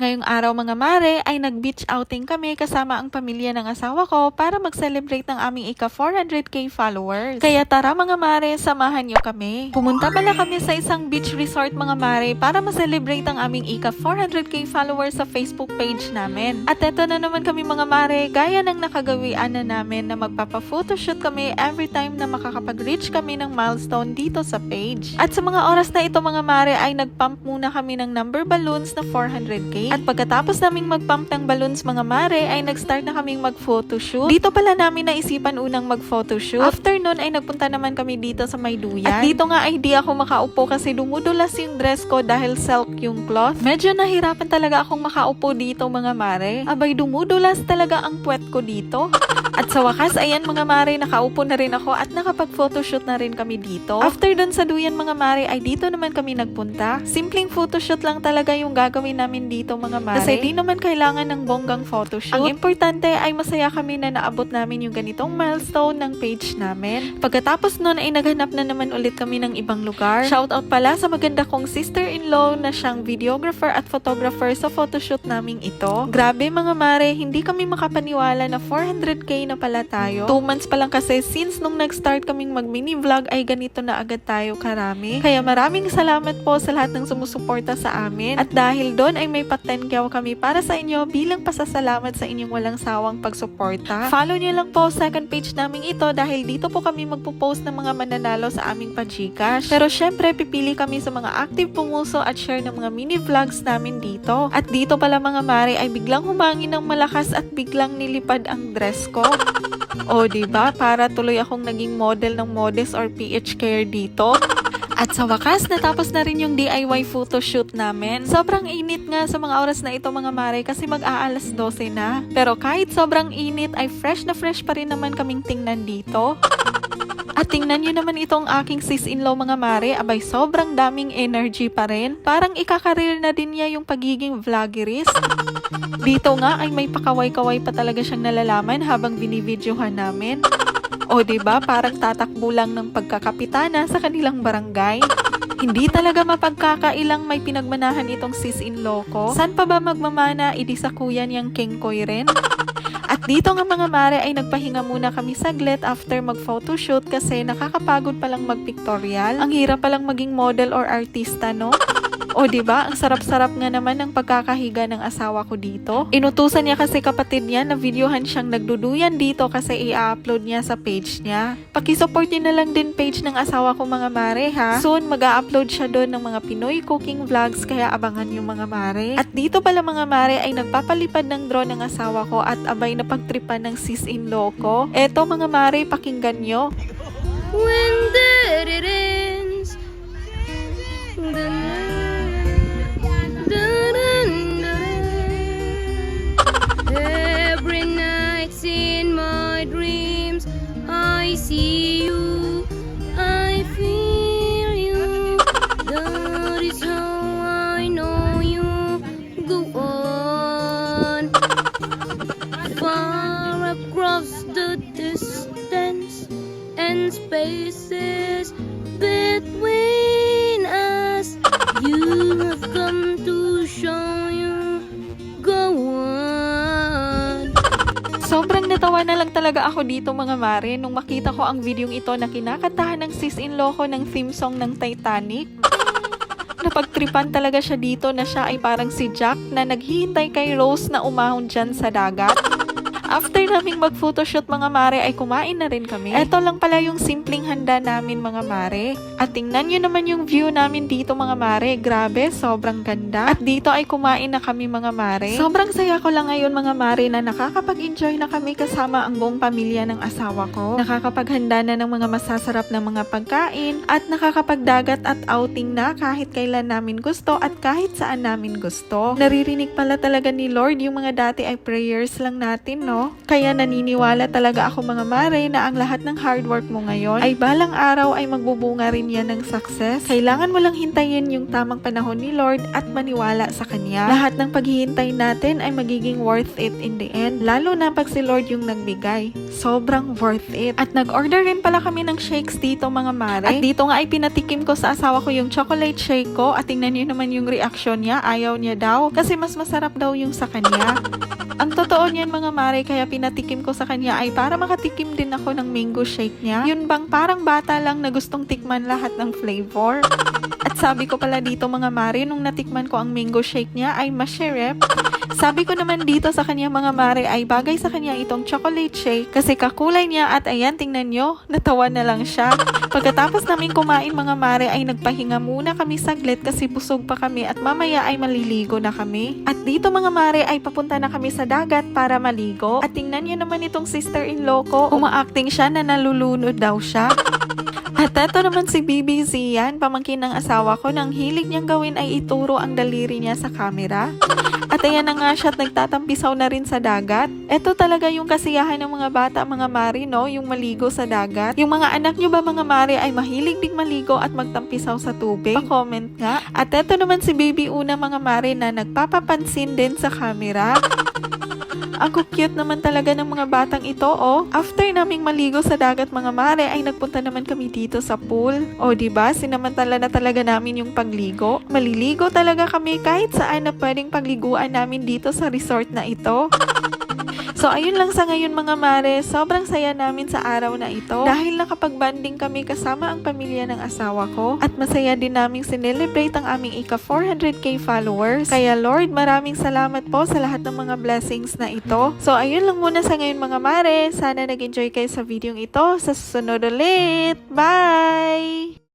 Ngayong araw mga mare ay nag-beach outing kami kasama ang pamilya ng asawa ko para mag-celebrate ng aming ika 400k followers. Kaya tara mga mare, samahan niyo kami. Pumunta pala kami sa isang beach resort mga mare para ma-celebrate ang aming ika 400k followers sa Facebook page namin. At eto na naman kami mga mare, gaya ng nakagawian na namin na magpapa-photoshoot kami every time na makakapag-reach kami ng milestone dito sa page. At sa mga oras na ito mga mare ay nag-pump muna kami ng number balloons na 400k. At pagkatapos naming mag-pump ng balloons mga mare ay nag-start na kaming mag-photoshoot. Dito pala namin naisipan unang mag-photoshoot. After nun ay nagpunta naman kami dito sa Mayduyan. At dito nga ay di ako makaupo kasi dumudulas yung dress ko dahil silk yung cloth. Medyo nahirapan talaga akong makaupo dito mga mare. Abay dumudulas talaga ang puwet ko dito. At sa wakas, ayan mga mare, nakaupo na rin ako at nakapag-photoshoot na rin kami dito. After dun sa duyan mga mare, ay dito naman kami nagpunta. Simpleng photoshoot lang talaga yung gagawin namin dito mga mare. Kasi di naman kailangan ng bonggang photoshoot. Ang importante ay masaya kami na naabot namin yung ganitong milestone ng page namin. Pagkatapos nun ay naghanap na naman ulit kami ng ibang lugar. Shoutout pala sa maganda kong sister-in-law na siyang videographer at photographer sa photoshoot naming ito. Grabe mga mare, hindi kami makapaniwala na 400k na pala tayo. 2 months pa lang kasi since nung nag-start kaming mag-mini vlog ay ganito na agad tayo karami. Kaya maraming salamat po sa lahat ng sumusuporta sa amin. At dahil doon ay may patenkaw kami para sa inyo bilang pasasalamat sa inyong walang sawang pagsuporta. Follow niyo lang po second page namin ito dahil dito po kami magpo-post ng mga mananalo sa aming pa-Gcash. Pero syempre pipili kami sa mga active pumuso at share ng mga mini vlogs namin dito. At dito pala mga mare ay biglang humangin ng malakas at biglang nilipad ang dress ko. O, di ba? Para tuloy akong naging model ng Modest or PH Care dito. At sa wakas, natapos na rin yung DIY photoshoot namin. Sobrang init nga sa mga oras na ito mga mare kasi mag-aalas 12 na. Pero kahit sobrang init ay fresh na fresh pa rin naman kaming tingnan dito. At tingnan nyo naman itong aking sis-in-law mga mare, abay sobrang daming energy pa rin. Parang ikakareer na din niya yung pagiging vloggerist. Dito nga ay may pakaway-kaway pa talaga siyang nalalaman habang binibidyohan namin. O ba parang tatakbo lang ng pagkakapitana sa kanilang barangay. Hindi talaga mapagkakailang may pinagmanahan itong sis-in-law ko. San pa ba magmamana, idi sa kuya niyang Kengkoy rin? Dito nga mga mare ay nagpahinga muna kami saglit after mag-photoshoot kasi nakakapagod palang mag-pictorial. Ang hirap palang maging model or artista, no? O di ba ang sarap-sarap nga naman ng pagkakahiga ng asawa ko dito. Inutusan niya kasi kapatid niya na videohan siyang nagduduyan dito kasi i-upload niya sa page niya. Pakisupport niyo na lang din page ng asawa ko mga mare ha. Soon mag-upload siya doon ng mga Pinoy cooking vlogs kaya abangan yung mga mare. At dito pala mga mare ay nagpapalipad ng drone ng asawa ko at abay na pagtripan ng sis-in-law ko. Eto mga mare, pakinggan nyo. When the it ends, the Every night in my dreams, I see you, and spaces between us. You have come to show you. Go on. Sobrang natawa na lang talaga ako dito mga mare nung makita ko ang videong ito na kinakantahan ng sis-in-law ko ng theme song ng Titanic. Napagtripan talaga siya dito na siya ay parang si Jack na naghihintay kay Rose na umahon dyan sa dagat. After naming mag-photoshoot mga mare ay kumain na rin kami. Ito lang pala yung simpleng handa namin mga mare. At tingnan nyo naman yung view namin dito mga mare. Grabe, sobrang ganda. At dito ay kumain na kami mga mare. Sobrang saya ko lang ngayon mga mare na nakakapag-enjoy na kami kasama ang buong pamilya ng asawa ko. Nakakapaghanda na ng mga masasarap na mga pagkain at nakakapagdagat at outing na kahit kailan namin gusto at kahit saan namin gusto. Naririnig pala talaga ni Lord yung mga dati ay prayers lang natin, no? Kaya naniniwala talaga ako mga mare na ang lahat ng hard work mo ngayon ay balang araw ay magbubunga rin yan ng success. Kailangan mo lang hintayin yung tamang panahon ni Lord at maniwala sa Kanya. Lahat ng paghihintay natin ay magiging worth it in the end. Lalo na pag si Lord yung nagbigay. Sobrang worth it. At nag-order rin pala kami ng shakes dito mga mare. At dito nga ay pinatikim ko sa asawa ko yung chocolate shake ko at tingnan niyo naman yung reaction niya. Ayaw niya daw kasi mas masarap daw yung sa kanya. Ang totoo niyan mga mare kaya pinatikim ko sa kanya ay para makatikim din ako ng mango shake niya. Yun bang parang bata lang na gustong tikman lahat ng flavor? At sabi ko pala dito mga mare nung natikman ko ang mango shake niya ay masherep. Sabi ko naman dito sa kanya mga mare ay bagay sa kanya itong chocolate shake kasi kakulay niya at ayan tingnan nyo, natawa na lang siya. Pagkatapos namin kumain mga mare ay nagpahinga muna kami saglit kasi busog pa kami at mamaya ay maliligo na kami. At dito mga mare ay papunta na kami sa dagat para maligo. At tingnan nyo naman itong sister-in-law ko, umaacting siya na nalulunod daw siya. At eto naman si BBC yan, pamangkin ng asawa ko, nang hilig niyang gawin ay ituro ang daliri niya sa camera. At ayan na nga siya at nagtatampisaw na rin sa dagat. Eto talaga yung kasiyahan ng mga bata, mga mari, no? Yung maligo sa dagat. Yung mga anak nyo ba, mga mari, ay mahilig ding maligo at magtampisaw sa tubig? Pa-comment nga. At eto naman si Baby Una, mga mari, na nagpapapansin din sa camera. Ang cute naman talaga ng mga batang ito, oh. After naming maligo sa dagat mga mare, ay nagpunta naman kami dito sa pool. O, di ba? Sinamantala na talaga namin yung pagligo. Maliligo talaga kami kahit saan na pwedeng pagliguan namin dito sa resort na ito. So, ayun lang sa ngayon mga mare. Sobrang saya namin sa araw na ito. Dahil nakapag-banding kami kasama ang pamilya ng asawa ko. At masaya din naming sinelebrate ang aming ika 400k followers. Kaya Lord, maraming salamat po sa lahat ng mga blessings na ito. So, ayun lang muna sa ngayon mga mare. Sana nag-enjoy kayo sa video ito. Sa susunod ulit. Bye!